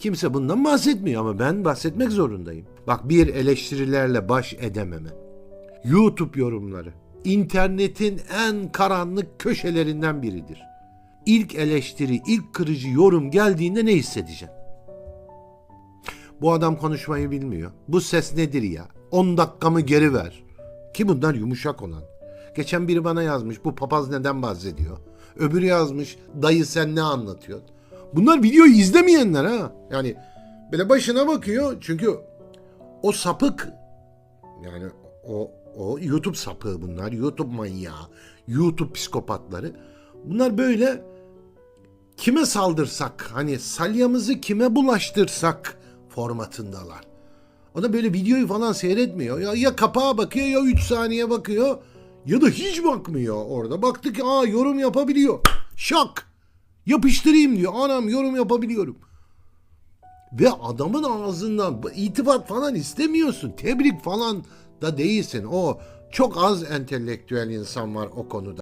Kimse bundan bahsetmiyor ama ben bahsetmek zorundayım. Bak bir eleştirilerle baş edememe. YouTube yorumları internetin en karanlık köşelerinden biridir. İlk eleştiri, ilk kırıcı yorum geldiğinde ne hissedeceğim? Bu adam konuşmayı bilmiyor. Bu ses nedir ya? 10 dakikamı geri ver. Ki bunlar yumuşak olan. Geçen biri bana yazmış bu papaz neden bahsediyor. Öbürü yazmış dayı sen ne anlatıyorsun. Bunlar videoyu izlemeyenler ha. Yani böyle başına bakıyor çünkü o sapık yani o o YouTube sapığı bunlar. YouTube manyağı. YouTube psikopatları. Bunlar böyle kime saldırsak hani salyamızı kime bulaştırsak formatındalar. O da böyle videoyu falan seyretmiyor. Ya, ya kapağa bakıyor ya 3 saniye bakıyor ya da hiç bakmıyor orada. Baktık ki aa yorum yapabiliyor. Şak. Yapıştırayım diyor. Anam yorum yapabiliyorum. Ve adamın ağzından itibat falan istemiyorsun. Tebrik falan da değilsin. O çok az entelektüel insan var o konuda.